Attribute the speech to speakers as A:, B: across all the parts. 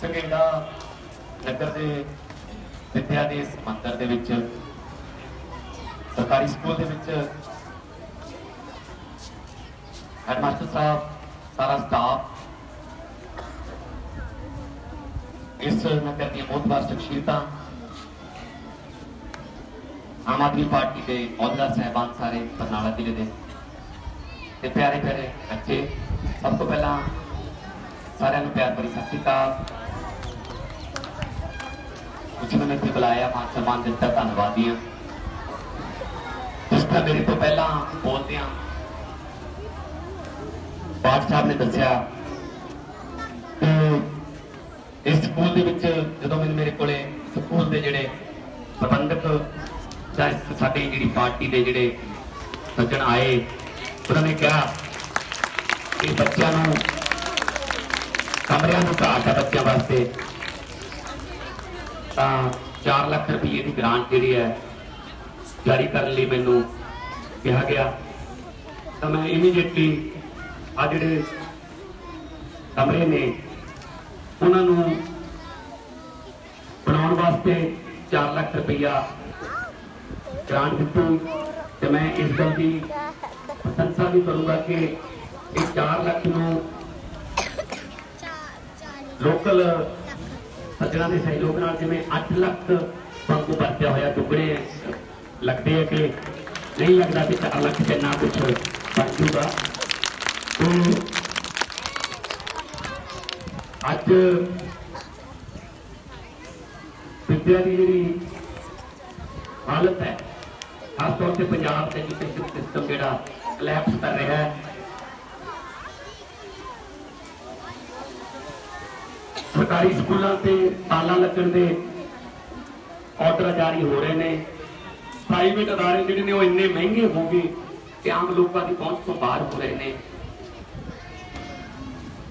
A: ਸੰਗੇੜਾ ਨਗਰ ਦੇ ਵਿਦਿਆ ਦੇ ਇਸ ਮੰਦਰ ਦੇ ਵਿੱਚ, ਸਰਕਾਰੀ ਸਕੂਲ ਦੇ ਵਿੱਚ ਹੈਡਮਾਸਟਰ ਸਾਹਿਬ, ਸਾਰਾ ਸਟਾਫ ਇਸ ਨਗਰ ਦੀਆਂ ਬਹੁਤ ਵਾਰ ਸ਼ਖਸੀਅਤਾਂ ਆਮ ਆਦਮੀ ਪਾਰਟੀ ਦੇ ਅਹੁਦੇਦਾਰ ਸਹਿਬਾਨ ਸਾਰੇ ਬਰਨਾਲਾ ਜ਼ਿਲ੍ਹੇ ਦੇ। ਤੇ ਪਿਆਰੇ ਪਿਆਰੇ ਬੱਚੇ, ਸਭ ਤੋਂ ਪਹਿਲਾਂ ਸਾਰਿਆਂ ਨੂੰ ਪਿਆਰ ਭਰੀ ਸਤਿ ਸ਼੍ਰੀ ਅਕਾਲ। ਕੁਝ ਨੇ ਮੈਨੂੰ ਬੁਲਾਇਆ, ਮਾਨ ਸਨਮਾਨ ਦਿੱਤਾ, ਧੰਨਵਾਦੀ ਹਾਂ ਜਿਸ ਤਰ੍ਹਾਂ ਮੇਰੇ ਤੋਂ ਪਹਿਲਾਂ ਬੋਲਦੇ ਹਾਂ ਸਾਹਿਬ ਨੇ ਦੱਸਿਆ ਕਿ ਇਸ ਸਕੂਲ ਦੇ ਵਿੱਚ ਜਦੋਂ ਮੈਨੂੰ ਮੇਰੇ ਕੋਲੇ ਸਕੂਲ ਦੇ ਜਿਹੜੇ ਪ੍ਰਬੰਧਕ ਜਾਂ ਸਾਡੀ ਜਿਹੜੀ ਪਾਰਟੀ ਦੇ ਜਿਹੜੇ ਸੱਜਣ ਆਏ, ਉਹਨਾਂ ਨੇ ਕਿਹਾ ਕਿ ਬੱਚਿਆਂ ਨੂੰ ਕਮਰਿਆਂ ਨੂੰ ਘਾਟ ਹੈ ਬੱਚਿਆਂ ਵਾਸਤੇ। ਤਾਂ 4 ਲੱਖ ਰੁਪਏ ਦੀ ਗ੍ਰਾਂਟ ਜਿਹੜੀ ਹੈ ਜਾਰੀ ਕਰਨ ਲਈ ਮੈਨੂੰ ਕਿਹਾ ਗਿਆ। ਤਾਂ ਮੈਂ ਇਮੀਡੀਏਟਲੀ ਆ ਜਿਹੜੇ ਕਮਰੇ ਨੇ ਉਹਨਾਂ ਨੂੰ ਬਣਾਉਣ ਵਾਸਤੇ 4 ਲੱਖ ਰੁਪਇਆ ਗ੍ਰਾਂਟ ਦਿੱਤੀ ਤੇ ਮੈਂ ਇਸ ਗੱਲ ਦੀ ਪ੍ਰਸ਼ੰਸਾ ਵੀ ਕਰੂੰਗਾ ਕਿ ਇਹ 4 ਲੱਖ ਨੂੰ ਲੋਕਲ ਸੱਜਣਾ ਦੇ ਸਹਿਯੋਗ ਨਾਲ ਜਿਵੇਂ 8 ਲੱਖ ਵਾਂਗੂ ਵਰਤਿਆ ਹੋਇਆ ਦੁੱਗਣੇ ਲੱਗਦੇ ਆ ਕਿ ਨਹੀਂ ਲੱਗਦਾ ਕਿ 4 ਲੱਖ ਜਿੰਨਾ ਕੁਝ ਬਣ ਜੂਗਾ। ਤੇ ਅੱਜ ਵਿਦਿਆ ਦੀ ਜਿਹੜੀ ਹਾਲਤ ਹੈ, ਖਾਸ ਤੌਰ ਤੇ ਪੰਜਾਬ ਦੇ ਐਜੂਕੇਸ਼ਨ ਸਿਸਟਮ ਜਿਹੜਾ ਕਲੈਪਸ ਕਰ ਰਿਹਾ ਹੈ ਸਰਕਾਰੀ ਸਕੂਲਾਂ ਤੇ ਤਾਲਾ ਲੱਗਣ ਦੇ ਆਰਡਰ ਜਾਰੀ ਹੋ ਰਹੇ ਨੇ। ਪ੍ਰਾਈਵੇਟ ਅਦਾਰੇ ਜਿਹੜੇ ਨੇ ਉਹ ਇੰਨੇ ਮਹਿੰਗੇ ਹੋ ਗਏ ਕਿ ਆਮ ਲੋਕਾਂ ਦੀ ਪਹੁੰਚ ਤੋਂ ਬਾਹਰ ਹੋ ਰਹੇ ਨੇ।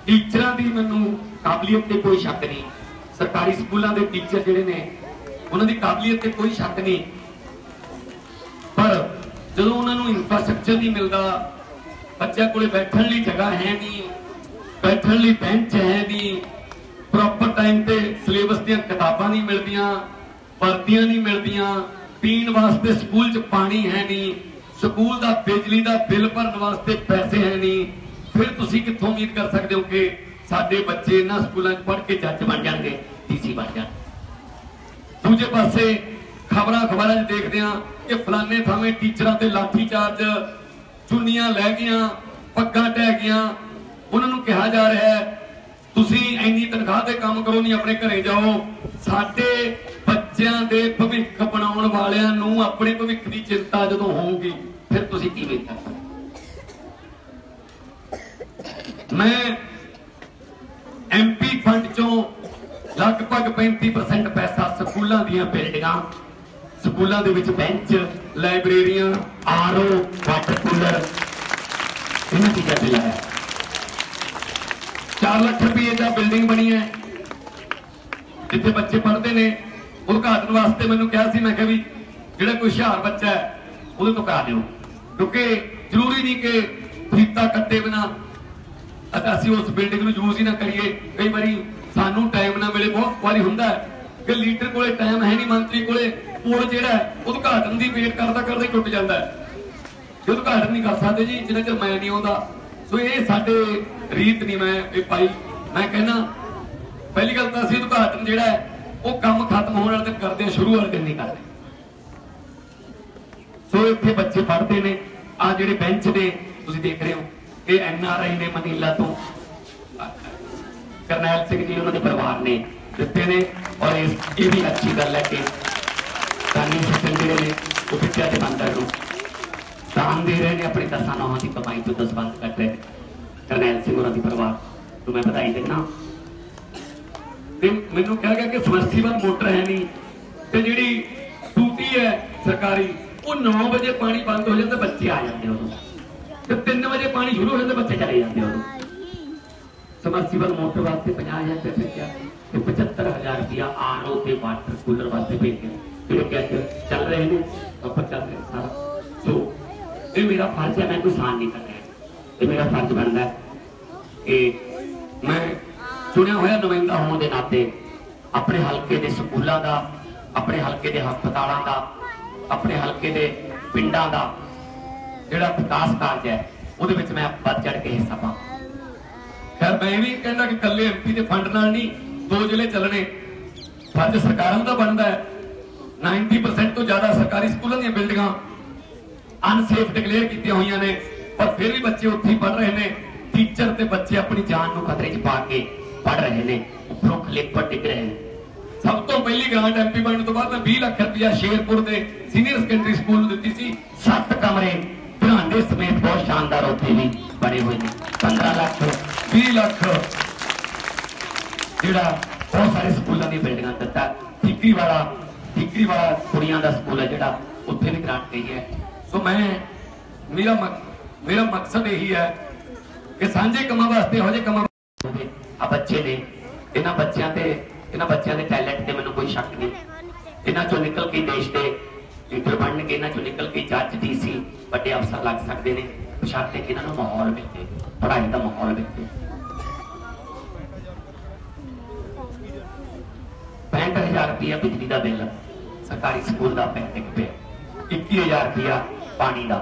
A: ਟੀਚਰਾਂ ਦੀ ਮੈਨੂੰ ਕਾਬਲੀਅਤ ਤੇ ਕੋਈ ਸ਼ੱਕ ਨਹੀਂ। ਸਰਕਾਰੀ ਸਕੂਲਾਂ ਦੇ ਟੀਚਰ ਜਿਹੜੇ ਨੇ, ਉਹਨਾਂ ਦੀ ਕਾਬਲੀਅਤ ਤੇ ਕੋਈ ਸ਼ੱਕ ਨਹੀਂ। ਪਰ ਜਦੋਂ ਉਹਨਾਂ ਨੂੰ ਇਨਫਰਾਸਟ੍ਰਕਚਰ ਨਹੀਂ ਮਿਲਦਾ, ਬੱਚਿਆਂ ਕੋਲੇ ਬੈਠਣ ਲਈ ਜਗ੍ਹਾ ਹੈ ਨਹੀਂ, ਬੈਠਣ ਲਈ ਬੈਂਚ ਹੈ ਨਹੀਂ ਟਾਈਮ ਤੇ ਸਿਲੇਬਸ ਦੀਆਂ ਕਿਤਾਬਾਂ ਨਹੀਂ ਮਿਲਦੀਆਂ, ਵਰਦੀਆਂ ਨਹੀਂ ਮਿਲਦੀਆਂ, ਪੀਣ ਵਾਸਤੇ ਸਕੂਲ 'ਚ ਪਾਣੀ ਹੈ ਨਹੀਂ ਸਕੂਲ ਦਾ ਬਿਜਲੀ ਦਾ ਬਿੱਲ ਭਰਨ ਵਾਸਤੇ ਪੈਸੇ ਹੈ ਨਹੀਂ। ਫਿਰ ਤੁਸੀਂ ਕਿੱਥੋਂ ਉਮੀਦ ਕਰ ਸਕਦੇ ਹੋ ਕਿ ਸਾਡੇ ਬੱਚੇ ਇਹਨਾਂ ਸਕੂਲਾਂ 'ਚ ਪੜ੍ਹ ਕੇ ਜੱਜ ਬਣ ਜਾਣਗੇ? ਡੀਸੀ ਬਣ ਜਾਣ। ਦੂਜੇ ਪਾਸੇ ਖਬਰਾਂ ਖਬਰਾਂ 'ਚ ਦੇਖਦੇ ਆ ਕਿ ਫਲਾਣੇ ਥਾਵੇਂ ਟੀਚਰਾਂ ਤੇ ਲਾਠੀ ਚਾਰਜ ਚੁੰਨੀਆਂ ਲੈ ਗਈਆਂ, ਪੱਗਾਂ ਟਹਿ ਗਈਆਂ। ਉਹਨਾਂ ਨੂੰ ਕਿਹਾ ਜਾ ਰਿਹਾ ਹੈ ਤੁਸੀਂ ਇੰਨੀ ਤਨਖਾਹ ਤੇ ਕੰਮ ਕਰੋ ਨਹੀਂ ਆਪਣੇ ਘਰੇ ਜਾਓ। ਸਾਡੇ ਬੱਚਿਆਂ ਦੇ ਭਵਿੱਖ ਬਣਾਉਣ ਵਾਲਿਆਂ ਨੂੰ ਆਪਣੇ ਭਵਿੱਖ ਦੀ ਚਿੰਤਾ ਜਦੋਂ ਹੋਊਗੀ, ਫਿਰ ਤੁਸੀਂ ਕੀ ਵੇਖ ਸਕਦੇ ਮੈਂ ਐਮਪੀ ਫੰਡ ਚੋਂ ਲਗਭਗ 35% ਪੈਸਾ ਸਕੂਲਾਂ ਦੀਆਂ ਬਿਲਡਿੰਗਾਂ, ਸਕੂਲਾਂ ਦੇ ਵਿੱਚ ਬੈਂਚ, ਲਾਇਬ੍ਰੇਰੀਆਂ ਆਰਓ ਵਾਟਰ ਕੂਲਰ, ਇਹਨਾਂ ਚੀਜ਼ਾਂ ਤੇ ਲਾਇਆ। 4 ਲੱਖ ਰੁਪਏ ਦਾ ਬਿਲਡਿੰਗ ਬਣੀ ਹੈ। ਜਿੱਥੇ ਬੱਚੇ ਪੜ੍ਹਦੇ ਨੇ, ਉਦਘਾਟਨ ਵਾਸਤੇ ਮੈਨੂੰ ਕਿਹਾ ਸੀ, ਮੈਂ ਕਿਹਾ ਵੀ ਜਿਹੜਾ ਕੋਈ ਹੁਸ਼ਿਆਰ ਬੱਚਾ ਹੈ, ਉਹਦੇ ਤੋਂ ਕਰਾ ਦਿਓ। ਕਿਉਂਕਿ ਜ਼ਰੂਰੀ ਨਹੀਂ ਕਿ ਫੀਤਾ ਕੱਟੇ ਬਿਨਾ ਅਸੀਂ ਉਸ ਬਿਲਡਿੰਗ ਨੂੰ ਯੂਜ਼ ਹੀ ਨਾ ਕਰੀਏ। ਕਈ ਵਾਰੀ ਸਾਨੂੰ ਟਾਈਮ ਨਾ ਮਿਲੇ, ਬਹੁਤ ਵਾਰੀ ਹੁੰਦਾ ਕਿ ਲੀਡਰ ਕੋਲੇ ਟਾਈਮ ਹੈ ਨਹੀਂ, ਮੰਤਰੀ ਕੋਲੇ ਪੁਲ ਜਿਹੜਾ ਉਦਘਾਟਨ ਦੀ ਵੇਟ ਕਰਦਾ ਕਰਦਾ ਟੁੱਟ ਜਾਂਦਾ ਹੈ। ਉਦਘਾਟਨ ਨਹੀਂ ਕਰ ਸਕਦੇ ਜੀ, ਜਿੰਨਾ ਚਿਰ ਮੈਂ ਨਹੀਂ ਆਉਂਦਾ ਸੋ ਇਹ ਸਾਡੇ ਰੀਤ ਨਹੀਂ ਮੈਂ, ਇਹ ਪਾਈ ਮੈਂ ਕਹਿੰਦਾ, ਪਹਿਲੀ ਗੱਲ ਤਾਂ ਅਸੀਂ ਉਦਘਾਟਨ ਜਿਹੜਾ ਉਹ ਕੰਮ ਖਤਮ ਹੋਣ ਵਾਲੇ ਦਿਨ ਕਰਦੇ ਸ਼ੁਰੂ ਵਾਲੇ ਦਿਨ ਨਹੀਂ ਕਰਦੇ। ਸੋ ਇੱਥੇ ਬੱਚੇ ਪੜ੍ਹਦੇ ਨੇ, ਆ ਜਿਹੜੇ ਬੈਂਚ ਨੇ, ਤੁਸੀਂ ਦੇਖ ਰਹੇ ਹੋ, ਇਹ ਐਨ ਆਰ ਆਈ ਨੇ ਮਨੀਲਾ ਤੋਂ। ਕਰਨੈਲ ਸਿੰਘ ਜੀ ਉਹਨਾਂ ਦੇ ਪਰਿਵਾਰ ਨੇ ਦਿੱਤੇ ਨੇ, ਔਰ ਇਹ ਵੀ ਅੱਛੀ ਗੱਲ ਹੈ ਕਿ ਸਾਨੀ ਸਿਸਟਮ ਜਿਹੜੇ ਨੇ, ਉਹ ਵਿਦਿਆ ਦੇ ਮੰਦਰ ਨੂੰ ਦਾਨ ਦੇ ਰਹੇ ਨੇ ਆਪਣੇ ਦਸਾਂ ਨੌਹਾਂ ਦੀ ਕਮਾਈ ਤੋਂ ਦਸਵੰਦ ਕੱਟ ਰਹੇ ਕਰਨੈਲ ਸਿੰਘ ਉਹਨਾਂ ਦੀ ਪਰਿਵਾਰ ਨੂੰ ਮੈਂ ਵਧਾਈ ਦਿੰਦਾ। ਤੇ ਮੈਨੂੰ ਕਿਹਾ ਗਿਆ ਕਿ ਸਮਰਸੀਬਲ ਮੋਟਰ ਹੈ ਨਹੀਂ, ਤੇ ਜਿਹੜੀ ਟੂਟੀ ਹੈ ਸਰਕਾਰੀ, ਉਹ 9 ਵਜੇ ਪਾਣੀ ਬੰਦ ਹੋ ਜਾਂਦਾ, ਬੱਚੇ ਆ ਜਾਂਦੇ ਉਦੋਂ। ਤੇ 3 ਵਜੇ ਪਾਣੀ ਸ਼ੁਰੂ ਹੋ ਜਾਂਦਾ, ਬੱਚੇ ਚਲੇ ਜਾਂਦੇ ਉਦੋਂ। ਸਮਰਸੀਬਲ ਮੋਟਰ ਵਾਸਤੇ 50000 ਰੁਪਏ ਭੇਜਿਆ ਤੇ 75000 ਰੁਪਇਆ ਆਰਓ ਤੇ ਵਾਟਰ ਕੂਲਰ ਵਾਸਤੇ ਭੇਜਿਆ। ਜਿਹੜੇ ਕਿ ਚੱਲ ਰਹੇ ਨੇ, ਆਪਾਂ ਚੱਲ ਰਹੇ ਸਾਰਾ। ਸੋ ਇਹ ਮੇਰਾ ਫਰਜ਼ ਹੈ, ਮੈਂ ਕੋਈ ਸਾਨ ਨਹੀਂ ਕਰ ਰਿਹਾ ਇਹ ਮੇਰਾ ਫਰਜ਼ ਬਣਦਾ ਹੈ ਕਿ ਮੈਂ ਚੁਣਿਆ ਹੋਇਆ ਨੁਮਾਇੰਦਾ ਹੋਣ ਦੇ ਨਾਤੇ ਆਪਣੇ ਹਲਕੇ ਦੇ ਸਕੂਲਾਂ ਦਾ, ਆਪਣੇ ਹਲਕੇ ਦੇ ਹਸਪਤਾਲਾਂ ਦਾ, ਆਪਣੇ ਹਲਕੇ ਦੇ ਪਿੰਡਾਂ ਦਾ ਜਿਹੜਾ ਵਿਕਾਸ ਕਾਰਜ ਹੈ, ਉਹਦੇ ਵਿੱਚ ਮੈਂ ਵੱਧ ਚੜ ਕੇ ਹਿੱਸਾ ਪਾਵਾਂ। ਖੈਰ, ਮੈਂ ਵੀ ਕਹਿੰਦਾ ਕਿ ਕੱਲੇ ਐਮਪੀ ਦੇ ਫੰਡ ਨਾਲ ਨਹੀਂ, ਦੋ ਜ਼ਿਲ੍ਹੇ ਚੱਲਣੇ। ਫਰਜ਼ ਸਰਕਾਰਾਂ ਦਾ ਬਣਦਾ ਹੈ। 90% ਤੋਂ ਜ਼ਿਆਦਾ ਸਰਕਾਰੀ ਸਕੂਲਾਂ ਦੀਆਂ ਬਿਲਡਿੰਗਾਂ ਅਨਸੇਫ ਡਿਕਲੇਅਰ ਕੀਤੀਆਂ ਹੋਈਆਂ ਨੇ, ਪਰ ਫਿਰ ਵੀ ਬੱਚੇ ਉੱਥੇ ਪੜ ਰਹੇ ਨੇ। ਟੀਚਰ ਤੇ ਬੱਚੇ ਆਪਣੀ ਜਾਨ ਨੂੰ ਖਤਰੇ 'ਚ ਪਾ ਕੇ ਪੜ ਰਹੇ ਨੇ। ਉੱਪਰੋਂ ਕਲਿੱਪ ਪਰ ਟਿਕ ਰਹੇ ਨੇ। ਸਭ ਤੋਂ ਪਹਿਲੀ ਗ੍ਰਾਂਟ ਐਮਪੀ ਬਣਨ ਤੋਂ ਬਾਅਦ ਮੈਂ 20 ਲੱਖ ਰੁਪਇਆ ਸ਼ੇਰਪੁਰ ਦੇ ਸੀਨੀਅਰ ਸੈਕੰਡਰੀ ਸਕੂਲ ਨੂੰ ਦਿੱਤੀ ਸੀ। ਸੱਤ ਕਮਰੇ ਬਰਾਂਡੇ ਸਮੇਤ ਬਹੁਤ ਸ਼ਾਨਦਾਰ ਉੱਥੇ ਵੀ ਬਣੇ ਹੋਏ ਨੇ। 15 ਲੱਖ 20 ਲੱਖ ਜਿਹੜਾ ਬਹੁਤ ਸਾਰੇ ਸਕੂਲਾਂ ਦੀ ਬਿਲਡਿੰਗਾਂ ਦਿੱਤਾ। ਠੀਕਰੀ ਵਾਲਾ ਠੀਕਰੀ ਵਾਲਾ ਕੁੜੀਆਂ ਦਾ ਸਕੂਲ ਹੈ ਜਿਹੜਾ ਉੱਥੇ ਵੀ ਗ੍ਰਾਂਟ ਗਈ ਹੈ। ਸੋ ਮੈਂ ਮੇਰਾ ਮੇਰਾ ਮਕਸਦ ਇਹੀ ਹੈ ਕਿ ਸਾਂਝੇ ਕੰਮਾਂ ਵਾਸਤੇ ਹੋ ਜੇ ਕੰਮਾਂ ਆ ਬੱਚੇ ਨੇ, ਇਹਨਾਂ ਬੱਚਿਆਂ ਤੇ, ਇਹਨਾਂ ਬੱਚਿਆਂ ਦੇ ਟੈਲੈਂਟ ਤੇ ਮੈਨੂੰ ਕੋਈ ਸ਼ੱਕ ਨਹੀਂ। ਇਹਨਾਂ ਚੋਂ ਨਿਕਲ ਕੇ ਦੇਸ਼ ਦੇ ਲੀਡਰ ਬਣਨਗੇ ਇਹਨਾਂ ਚੋਂ ਨਿਕਲ ਕੇ ਜੱਜ ਡੀਸੀ ਵੱਡੇ ਅਫਸਰ ਲੱਗ ਸਕਦੇ ਨੇ ਬਸ਼ਰਤੇ ਕਿ ਇਹਨਾਂ ਨੂੰ ਮਾਹੌਲ ਮਿਲੇ ਪੜ੍ਹਾਈ ਦਾ ਮਾਹੌਲ ਮਿਲੇ 65000 ਰੁਪਇਆ ਬਿਜਲੀ ਦਾ ਬਿੱਲ, ਸਰਕਾਰੀ ਸਕੂਲ ਦਾ ਪੈਂਡਿੰਗ ਪਿਆ 21000 ਰੁਪਇਆ ਪਾਣੀ ਦਾ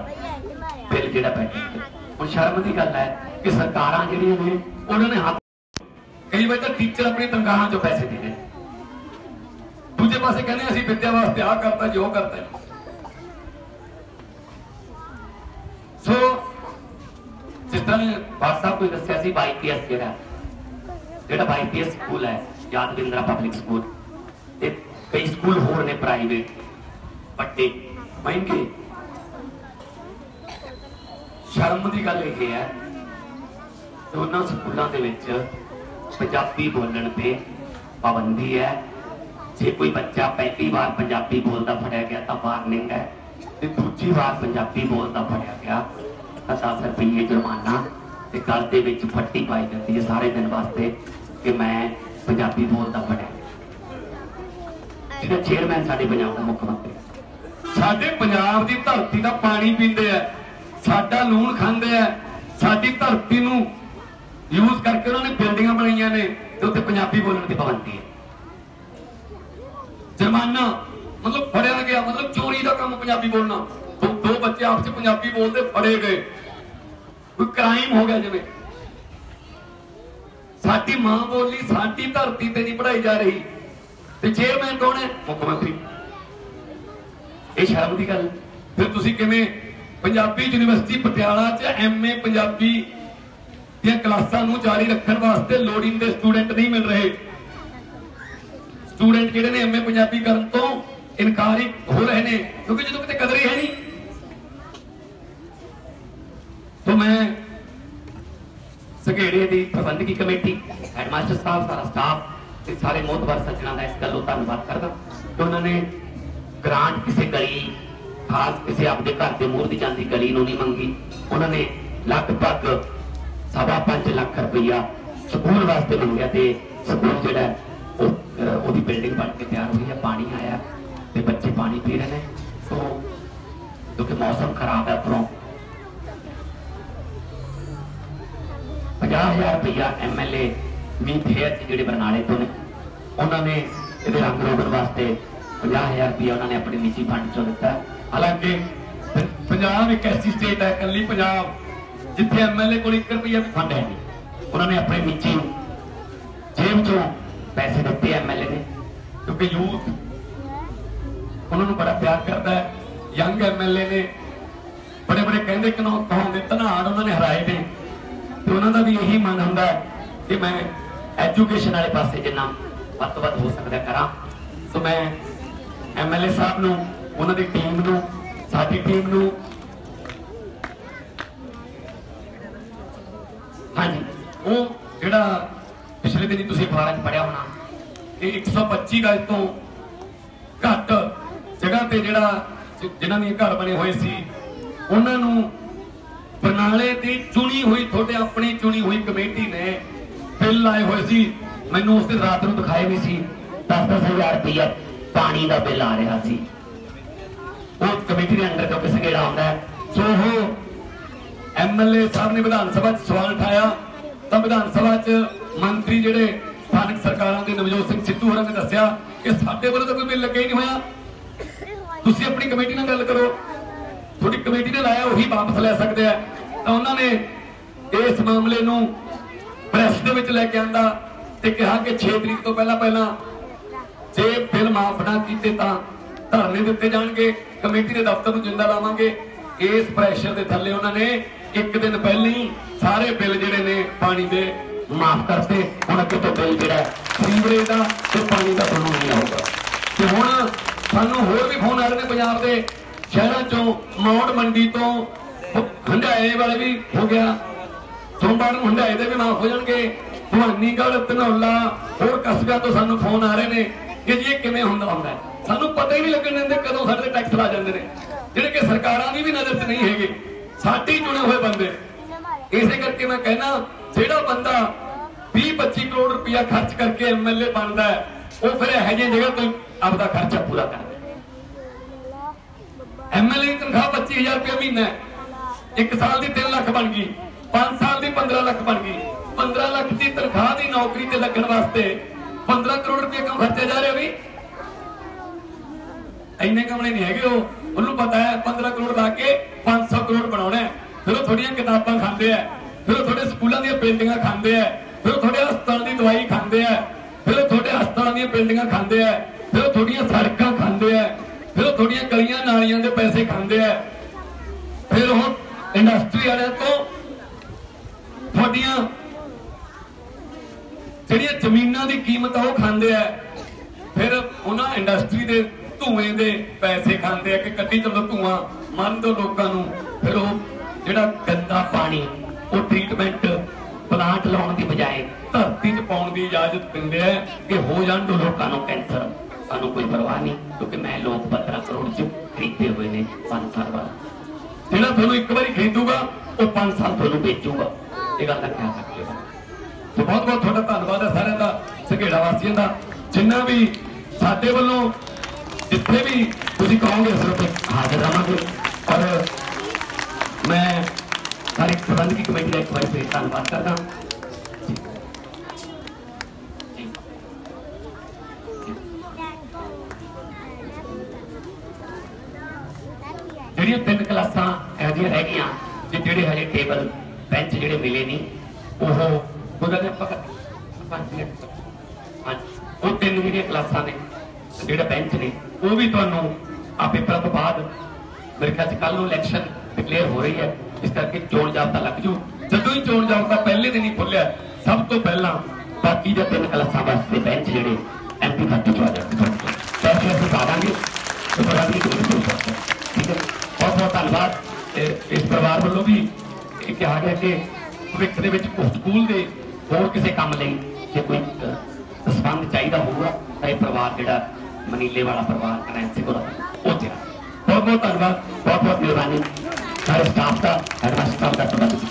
A: ਬਿੱਲ ਜਿਹੜਾ ਪੈਂਡਿੰਗ ਹੁਣ ਸ਼ਰਮ ਦੀ ਗੱਲ ਹੈ ਕਿ ਸਰਕਾਰਾਂ ਜਿਹੜੀਆਂ ਨੇ, ਉਹਨਾਂ ਨੇ ਹੱਥ ਕਈ ਵਾਰ ਤਾਂ ਟੀਚਰ ਆਪਣੀ ਤਨਖਾਹਾਂ ਚੋਂ ਪੈਸੇ ਦੇ ਦੂਜੇ ਪਾਸੇ ਕਹਿੰਦੇ ਅਸੀਂ ਵਿਦਿਆ ਵਾਸਤੇ ਆ ਕਰਤਾ ਜੋ ਕਰਤਾ ਸੋ ਜਿਸ ਤਰ੍ਹਾਂ ਬਾਦ ਕੋਈ ਦੱਸਿਆ ਸੀ ਬਾਈਪੀਐਸ ਜਿਹੜਾ ਜਿਹੜਾ ਬਾਈਪੀਐਸ ਸਕੂਲ ਹੈ ਯਾਦਵਿੰਦਰਾ ਪਬਲਿਕ ਸਕੂਲ ਤੇ ਕਈ ਸਕੂਲ ਹੋਰ ਨੇ ਪ੍ਰਾਈਵੇਟ ਵੱਡੇ। ਮਹਿੰਗੇ ਸ਼ਰਮ ਦੀ ਗੱਲ ਇਹ ਹੈ ਕਿ ਸਕੂਲਾਂ ਦੇ ਵਿੱਚ ਪੰਜਾਬੀ ਬੋਲਣ ਤੇ ਪਾਬੰਦੀ ਹੈ। ਜੇ ਕੋਈ ਬੱਚਾ ਪਹਿਲੀ ਵਾਰ ਪੰਜਾਬੀ ਬੋਲਦਾ ਫੜਿਆ ਗਿਆ ਤਾਂ ਵਾਰਨਿੰਗ ਹੈ ਤੇ ਦੂਜੀ ਵਾਰ ਪੰਜਾਬੀ ਬੋਲਦਾ ਫੜਿਆ ਗਿਆ ਤਾਂ 10 ਰੁਪਏ ਜੁਰਮਾਨਾ ਤੇ ਗੱਲ ਦੇ ਵਿੱਚ ਫੱਟੀ ਪਾਈ ਜਾਂਦੀ ਹੈ ਸਾਰੇ ਦਿਨ ਵਾਸਤੇ ਕਿ ਮੈਂ ਪੰਜਾਬੀ ਬੋਲਦਾ ਫੜਿਆ। ਜਿਹਦਾ ਚੇਅਰਮੈਨ ਸਾਡੇ ਪੰਜਾਬ ਦਾ ਮੁੱਖ ਮੰਤਰੀ ਸਾਡੇ ਪੰਜਾਬ ਦੀ ਧਰਤੀ ਦਾ ਪਾਣੀ ਪੀਂਦੇ ਆ। ਸਾਡਾ ਲੂਣ ਖਾਂਦੇ ਆ, ਸਾਡੀ ਧਰਤੀ ਨੂੰ ਯੂਜ਼ ਕਰਕੇ ਉਹਨਾਂ ਨੇ ਬਿਲਡਿੰਗਾਂ ਬਣਾਈਆਂ ਨੇ ਤੇ ਉੱਥੇ ਪੰਜਾਬੀ ਬੋਲਣ ਦੀ ਪਾਬੰਦੀ ਹੈ। ਜੁਰਮਾਨਾ, ਮਤਲਬ ਫੜਿਆ ਗਿਆ, ਮਤਲਬ ਚੋਰੀ ਦਾ ਕੰਮ ਪੰਜਾਬੀ ਬੋਲਣਾ। ਦੋ ਦੋ ਬੱਚੇ ਆਪਸ ਵਿੱਚ ਪੰਜਾਬੀ ਬੋਲਦੇ ਫੜੇ ਗਏ। ਕੋਈ ਕ੍ਰਾਈਮ ਹੋ ਗਿਆ ਜਿਵੇਂ। ਸਾਡੀ ਮਾਂ ਬੋਲੀ ਸਾਡੀ ਧਰਤੀ ਤੇ ਨਹੀਂ ਪੜਾਈ ਜਾ ਰਹੀ। ਤੇ ਚੇਅਰਮੈਨ ਕੌਣ ਹੈ? ਮੁੱਖ ਮੰਤਰੀ। ਇਹ ਸ਼ਰਮ ਦੀ ਗੱਲ। ਫਿਰ ਤੁਸੀਂ ਕਿਵੇਂ ਪੰਜਾਬੀ ਯੂਨੀਵਰਸਿਟੀ ਪਟਿਆਲਾ 'ਚ ਐਮਏ ਪੰਜਾਬੀ ਦੀਆਂ ਕਲਾਸਾਂ ਨੂੰ ਜਾਰੀ ਰੱਖਣ ਵਾਸਤੇ ਲੋੜੀਂਦੇ ਸਟੂਡੈਂਟ ਨਹੀਂ ਮਿਲ ਰਹੇ। ਸਟੂਡੈਂਟ ਜਿਹੜੇ ਨੇ ਐਮਏ ਪੰਜਾਬੀ ਕਰਨ ਤੋਂ ਇਨਕਾਰੀ ਹੋ ਰਹੇ ਨੇ, ਕਿਉਂਕਿ ਜਦੋਂ ਕਿਤੇ ਕਦਰ ਹੀ ਹੈ ਨਹੀਂ। ਤੋਂ ਮੈਂ ਸਗੇੜੇ ਦੀ ਪ੍ਰਬੰਧਕੀ ਕਮੇਟੀ ਹੈਡਮਾਸਟਰ ਸਾਹਿਬ, ਸਾਰਾ ਸਟਾਫ ਤੇ ਸਾਰੇ ਮੋਤਬਰ ਸੱਜਣਾ ਦਾ ਇਸ ਗੱਲੋਂ ਧੰਨਵਾਦ ਕਰਦਾ। ਕਿ ਉਹਨਾਂ ਨੇ ਗ੍ਰਾਂਟ ਕਿਸੇ ਗਲੀ ਖਾਸ ਕਿਸੇ ਆਪਦੇ ਘਰ ਦੇ ਮੂਹਰ ਦੀ ਜਾਂਦੀ ਗਲੀ ਨੂੰ ਨਹੀਂ ਮੰਗੀ। ਉਹਨਾਂ ਨੇ ਲਗਭਗ ਸਵਾ ਪੰਜ ਲੱਖ ਰੁਪਈਆ ਸਕੂਲ ਵਾਸਤੇ ਮੰਗਿਆ ਤੇ ਸਕੂਲ ਜਿਹੜਾ ਉਹ ਉਹਦੀ ਬਿਲਡਿੰਗ ਬਣ ਕੇ ਤਿਆਰ ਹੋਈ ਹੈ, ਪਾਣੀ ਆਇਆ ਤੇ ਬੱਚੇ ਪਾਣੀ ਪੀ ਰਹੇ ਨੇ। ਸੋ, ਕਿਉਂਕਿ ਮੌਸਮ ਖਰਾਬ ਹੈ ਉੱਪਰੋਂ। 50000 ਰੁਪਇਆ ਐਮਐਲਏ ਮੀਤ ਹੇਅਰ ਜੀ ਜਿਹੜੇ ਬਰਨਾਲੇ ਤੋਂ ਨੇ, ਉਹਨਾਂ ਨੇ ਇਹਦੇ ਰੰਗ ਰੋਗਨ ਵਾਸਤੇ 50000 ਰੁਪਇਆ ਉਹਨਾਂ ਨੇ ਆਪਣੇ ਨਿੱਜੀ ਫੰਡ ਚੋਂ ਦਿੱਤਾ। ਹਾਲਾਂਕਿ ਪੰਜਾਬ ਇੱਕ ਐਸੀ ਸਟੇਟ ਹੈ, ਇਕੱਲੀ ਪੰਜਾਬ, ਜਿੱਥੇ ਐਮਐਲਏ ਕੋਲ 1 ਰੁਪਇਆ ਵੀ ਫੰਡ ਹੈ ਨਹੀਂ। ਉਹਨਾਂ ਨੇ ਆਪਣੇ ਨਿੱਜੀ ਜੇਬ ਚੋਂ ਪੈਸੇ ਦਿੱਤੇ ਐਮਐਲਏ ਨੇ, ਕਿਉਂਕਿ ਯੂਥ ਉਹਨਾਂ ਨੂੰ ਬੜਾ ਪਿਆਰ ਕਰਦਾ ਹੈ। ਯੰਗ ਐਮਐਲਏ ਨੇ ਬੜੇ ਬੜੇ ਕਹਿੰਦੇ ਕਿ ਨਾ ਕਹਾਉਂਦੇ ਧਨਾੜ ਉਹਨਾਂ ਨੇ ਹਰਾਏ ਨੇ। ਤੇ ਉਹਨਾਂ ਦਾ ਵੀ ਇਹੀ ਮਨ ਹੁੰਦਾ ਕਿ ਮੈਂ ਐਜੂਕੇਸ਼ਨ ਵਾਲੇ ਪਾਸੇ ਜਿੰਨਾ ਵੱਧ ਤੋਂ ਵੱਧ ਹੋ ਸਕਦਾ ਕਰਾਂ। ਸੋ ਮੈਂ ਐਮਐਲਏ ਸਾਹਿਬ ਨੂੰ ਉਹਨਾਂ ਦੀ ਟੀਮ ਨੂੰ, ਸਾਡੀ ਟੀਮ ਨੂੰ। ਹਾਂਜੀ, ਉਹ ਜਿਹੜਾ ਪਿਛਲੇ ਦਿਨ ਤੁਸੀਂ ਅਖਬਾਰਾਂ 'ਚ ਪੜਿਆ ਹੋਣਾ ਕਿ 125 ਗਜ ਤੋਂ ਘੱਟ ਜਗ੍ਹਾ ਤੇ ਜਿਹੜਾ ਜਿਨ੍ਹਾਂ ਦੇ ਘਰ ਬਣੇ ਹੋਏ ਸੀ, ਉਹਨਾਂ ਨੂੰ ਬਰਨਾਲੇ ਦੀ ਚੁਣੀ ਹੋਈ, ਤੁਹਾਡੇ ਆਪਣੀ ਚੁਣੀ ਹੋਈ ਕਮੇਟੀ ਨੇ ਬਿੱਲ ਲਾਏ ਹੋਏ ਸੀ। ਮੈਨੂੰ ਉਸ ਦਿਨ ਰਾਤ ਨੂੰ ਦਿਖਾਏ ਵੀ ਸੀ 10-10000 ਰੁਪਇਆ ਪਾਣੀ ਦਾ ਬਿੱਲ ਆ ਰਿਹਾ ਸੀ। ਉਹ ਕਮੇਟੀ ਦੇ ਅੰਡਰ ਕਿਉਂਕਿ ਸਗੇੜਾ ਆਉਂਦਾ ਸੋ ਉਹ ਐਮਐਲਏ ਸਾਹਿਬ ਨੇ ਵਿਧਾਨ ਸਭਾ 'ਚ ਸਵਾਲ ਉਠਾਇਆ। ਤਾਂ ਵਿਧਾਨ ਸਭਾ 'ਚ ਮੰਤਰੀ ਜਿਹੜੇ ਸਥਾਨਕ ਸਰਕਾਰਾਂ ਦੇ ਨਵਜੋਤ ਸਿੰਘ ਸਿੱਧੂ ਹੋਰਾਂ ਨੇ ਦੱਸਿਆ ਕਿ ਸਾਡੇ ਵੱਲੋਂ ਤਾਂ ਕੋਈ ਬਿੱਲ ਲੱਗਿਆ ਹੀ ਨਹੀਂ ਹੋਇਆ। ਤੁਸੀਂ ਆਪਣੀ ਕਮੇਟੀ ਨਾਲ ਗੱਲ ਕਰੋ। ਤੁਹਾਡੀ ਕਮੇਟੀ ਨੇ ਲਾਇਆ, ਉਹੀ ਵਾਪਸ ਲੈ ਸਕਦੇ ਆ। ਤਾਂ ਉਹਨਾਂ ਨੇ ਇਸ ਮਾਮਲੇ ਨੂੰ ਪ੍ਰੈਸ ਦੇ ਵਿੱਚ ਲੈ ਕੇ ਆਂਦਾ ਤੇ ਕਿਹਾ ਕਿ 6 ਤਰੀਕ ਤੋਂ ਪਹਿਲਾਂ ਪਹਿਲਾਂ ਜੇ ਬਿੱਲ ਮਾਫ ਨਾ ਕੀਤੇ ਤਾਂ ਧਰਨੇ ਦਿੱਤੇ ਜਾਣਗੇ, ਕਮੇਟੀ ਦੇ ਦਫ਼ਤਰ ਨੂੰ ਜਿੰਦਾ ਲਾਵਾਂਗੇ। ਇਸ ਪ੍ਰੈਸ਼ਰ ਦੇ ਥੱਲੇ ਉਹਨਾਂ ਨੇ ਇੱਕ ਦਿਨ ਪਹਿਲਾਂ ਸਾਰੇ ਬਿੱਲ ਜਿਹੜੇ ਨੇ ਪਾਣੀ ਦੇ ਮਾਫ ਕਰਤੇ। ਹੁਣ ਅੱਗੇ ਤੋਂ ਬਿੱਲ ਜਿਹੜਾ ਸੀਵਰੇਜ ਦਾ ਤੇ ਪਾਣੀ ਦਾ ਤੁਹਾਨੂੰ ਨਹੀਂ ਆਊਗਾ। ਤੇ ਹੁਣ ਸਾਨੂੰ ਹੋਰ ਵੀ ਫੋਨ ਆ ਰਹੇ ਨੇ ਪੰਜਾਬ ਦੇ। ਸ਼ਹਿਰਾਂ ਚੋਂ ਮੌੜ ਮੰਡੀ ਤੋਂ ਹੰਡਾਏ ਵਾਲੇ ਵੀ ਹੋ ਗਿਆ। ਸੋਮਵਾਰ ਨੂੰ ਹੰਡਾਏ ਦੇ ਵੀ ਮਾਫ ਹੋ ਜਾਣਗੇ। ਭਵਾਨੀਗੜ੍ਹ, ਧਨੌਲਾ, ਹੋਰ ਕਸਬਿਆਂ ਤੋਂ ਸਾਨੂੰ ਫੋਨ ਆ ਰਹੇ ਨੇ ਕਿ ਜੀ ਇਹ ਕਿਵੇਂ ਹੁੰਦਾ ਹੁੰਦਾ ਹੈ। ਸਾਨੂੰ ਪਤਾ ਹੀ ਨਹੀਂ ਲੱਗਣ ਦਿੰਦੇ ਕਦੋਂ ਸਾਡੇ ਤੇ ਟੈਕਸ ਲਾ ਜਾਂਦੇ ਨੇ। ਜਿਹੜੇ ਕਿ ਸਰਕਾਰਾਂ ਦੀ ਵੀ ਨਜ਼ਰ 'ਚ ਨਹੀਂ ਹੈਗੇ। ਸਾਡੇ ਚੁਣੇ ਹੋਏ ਬੰਦੇ। ਇਸੇ ਕਰਕੇ ਮੈਂ ਕਹਿਣਾ ਜਿਹੜਾ ਬੰਦਾ 20 25 ਕਰੋੜ ਰੁਪਇਆ ਖਰਚ ਕਰਕੇ ਐਮਐਲਏ ਬਣਦਾ ਹੈ, ਉਹ ਫਿਰ ਇਹੋ ਜਿਹੀ ਜਗ੍ਹਾ ਤੋਂ ਆਪਦਾ ਖਰਚਾ ਪੂਰਾ ਕਰਦਾ ਐਮਐਲਏ ਦੀ ਤਨਖਾਹ 25000 ਰੁਪਏ ਮਹੀਨਾ ਹੈ। ਇੱਕ ਸਾਲ ਦੀ 3 ਲੱਖ ਬਣ ਗਈ। 5 ਸਾਲ ਦੀ 15 ਲੱਖ ਬਣ ਗਈ। 15 ਲੱਖ ਦੀ ਤਨਖਾਹ ਦੀ ਨੌਕਰੀ ਤੇ ਲੱਗਣ ਵਾਸਤੇ 15 ਕਰੋੜ ਰੁਪਏ ਕਿਉਂ ਖਰਚਿਆ ਜਾ ਰਿਹਾ ਵੀ? ਇੰਨੇ ਕਮਰੇ ਨਹੀਂ ਹੈਗੇ ਉਹ। ਉਹਨੂੰ ਪਤਾ ਹੈ 15 ਕਰੋੜ ਲਾ ਕੇ 500 ਕਰੋੜ ਬਣਾਉਣਾ ਹੈ। ਫਿਰ ਉਹ ਥੋੜੀਆਂ ਕਿਤਾਬਾਂ ਖਾਂਦੇ ਆ ਫਿਰ ਉਹ ਤੁਹਾਡੇ ਸਕੂਲਾਂ ਦੀਆਂ ਬਿਲਡਿੰਗਾਂ ਖਾਂਦੇ ਆ ਫਿਰ ਉਹ ਤੁਹਾਡੇ ਹਸਪਤਾਲ ਦੀ ਦਵਾਈ ਖਾਂਦੇ ਆ ਫਿਰ ਉਹ ਤੁਹਾਡੇ ਹਸਪਤਾਲਾਂ ਦੀਆਂ ਬਿਲਡਿੰਗਾਂ ਖਾਂਦੇ ਆ ਫਿਰ ਉਹ ਤੁਹਾਡੀਆਂ ਸੜਕਾਂ ਖਾਂਦੇ ਆ ਫਿਰ ਉਹ ਤੁਹਾਡੀਆਂ ਗਲੀਆਂ ਨਾਲੀਆਂ ਦੇ ਪੈਸੇ ਖਾਂਦੇ ਆ ਫਿਰ ਉਹ ਇੰਡਸਟਰੀ ਵਾਲਿਆਂ ਤੋਂ ਤੁਹਾਡੀਆਂ ਜਿਹੜੀਆਂ ਜ਼ਮੀਨਾਂ ਦੀ ਕੀਮਤ ਆ ਉਹ ਖਾਂਦੇ ਆ ਫਿਰ ਉਹਨਾਂ ਇੰਡਸਟਰੀ ਦੇ ਧੂਏ ਦੇ ਪੈਸੇ ਖਾਂਦੇ ਆ ਕਿ ਕੱਢੀ ਚੱਲੋ ਧੂਆਂ, ਮੰਨ ਦੋ ਲੋਕਾਂ ਨੂੰ। ਫਿਰ ਉਹ ਜਿਹੜਾ ਗੰਦਾ ਪਾਣੀ, ਉਹ ਟ੍ਰੀਟਮੈਂਟ ਪਲਾਂਟ ਲਾਉਣ ਦੀ ਬਜਾਏ ਧਰਤੀ 'ਚ ਪਾਉਣ ਦੀ ਇਜਾਜ਼ਤ ਦਿੰਦੇ ਆ ਕਿ ਹੋ ਜਾਣ ਦੋ ਲੋਕਾਂ ਨੂੰ ਕੈਂਸਰ। ਸਾਨੂੰ ਕੋਈ ਪਰਵਾਹ ਨਹੀਂ, ਕਿਉਂਕਿ ਮੈਂ ਲੋਕ 15 ਕਰੋੜ 'ਚ ਖਰੀਦੇ ਹੋਏ ਨੇ 5 ਸਾਲ ਬਾਅਦ। ਜਿਹੜਾ ਤੁਹਾਨੂੰ ਇੱਕ ਵਾਰੀ ਖਰੀਦੂਗਾ, ਉਹ 5 ਸਾਲ ਤੁਹਾਨੂੰ ਵੇਚੂਗਾ। ਇਹ ਗੱਲ ਦਾ ਖਿਆਲ ਰੱਖਿਓ। ਸੋ ਬਹੁਤ ਬਹੁਤ ਤੁਹਾਡਾ ਧੰਨਵਾਦ ਹੈ ਸਾਰਿਆਂ ਦਾ ਸੰਘੇੜਾ ਵਾਸੀਆਂ ਦਾ। ਜਿੰਨਾ ਵੀ ਸਾਡੇ ਵੱਲੋਂ ਜਿੱਥੇ ਵੀ ਤੁਸੀਂ ਕਹੋਗੇ ਅਸੀਂ ਉੱਥੇ ਹਾਜ਼ਰ ਰਹਾਂਗੇ। ਔਰ ਮੈਂ ਸਾਰੀ ਪ੍ਰਬੰਧਕੀ ਕਮੇਟੀ ਦਾ ਇੱਕ ਵਾਰੀ ਫਿਰ ਧੰਨਵਾਦ ਕਰਦਾ ਜਿਹੜੀਆਂ ਤਿੰਨ ਕਲਾਸਾਂ ਇਹੋ ਜਿਹੀਆਂ ਰਹਿ ਗਈਆਂ ਕਿ ਜਿਹੜੇ ਹਜੇ ਟੇਬਲ, ਬੈਂਚ ਜਿਹੜੇ ਮਿਲੇ ਨਹੀਂ, ਉਹ ਉਹਦਾ ਦੇ ਆਪਾਂ ਹਾਂਜੀ। ਉਹ ਤਿੰਨ ਜਿਹੜੀਆਂ ਕਲਾਸਾਂ ਨੇ, ਜਿਹੜਾ ਬੈਂਚ ਨੇ ਉਹ ਵੀ ਤੁਹਾਨੂੰ ਆ ਪੇਪਰਾਂ ਤੋਂ ਬਾਅਦ ਮੇਰੇ ਖਿਆਲ ਚ ਕੱਲ ਨੂੰ ਇਲੈਕਸ਼ਨ ਡਿਕਲੇਅਰ ਹੋ ਰਹੀ ਹੈ। ਇਸ ਕਰਕੇ ਚੋਣ ਜਾਬਤਾ ਲੱਗ ਜੂ। ਜਦੋਂ ਹੀ ਚੋਣ ਜਾਬਤਾ ਪਹਿਲੇ ਦਿਨ ਹੀ ਖੁੱਲਿਆ ਸਭ ਤੋਂ ਪਹਿਲਾਂ ਬਾਕੀ ਦੇ ਤਿੰਨ ਕਲਾਸਾਂ ਵਾਸਤੇ ਬੈਂਚ ਜਿਹੜੇ ਐਮਪੀ ਖਾਤੇ ਚ ਆ ਜਾਣਗੇ ਪੈਸੇ ਅਸੀਂ ਪਾ ਤੇ ਬੜਾ ਵੀ ਠੀਕ ਹੈ? ਬਹੁਤ ਬਹੁਤ ਧੰਨਵਾਦ। ਇਸ ਪਰਿਵਾਰ ਵੱਲੋਂ ਵੀ ਇਹ ਕਿਹਾ ਗਿਆ ਕਿ ਭਵਿੱਖ ਦੇ ਵਿੱਚ ਸਕੂਲ ਦੇ ਹੋਰ ਕਿਸੇ ਕੰਮ ਲਈ ਜੇ ਕੋਈ ਸੰਬੰਧ ਚਾਹੀਦਾ ਹੋਊਗਾ, ਤਾਂ ਇਹ ਪਰਿਵਾਰ ਜਿਹੜਾ ਮਨੀਲੇ ਵਾਲਾ ਪਰਿਵਾਰ ਕਰੈਂਸੀ ਕੋਲ ਉਹ ਬਹੁਤ ਬਹੁਤ ਧੰਨਵਾਦ ਬਹੁਤ ਬਹੁਤ ਮਿਹਰਬਾਨੀ। ਸਾਰੇ ਸਟਾਫ ਦਾ ਐਡਵਾਂਸ ਸਟਾਫ ਦਾ ਤੁਹਾਡਾ ਤੁਸੀਂ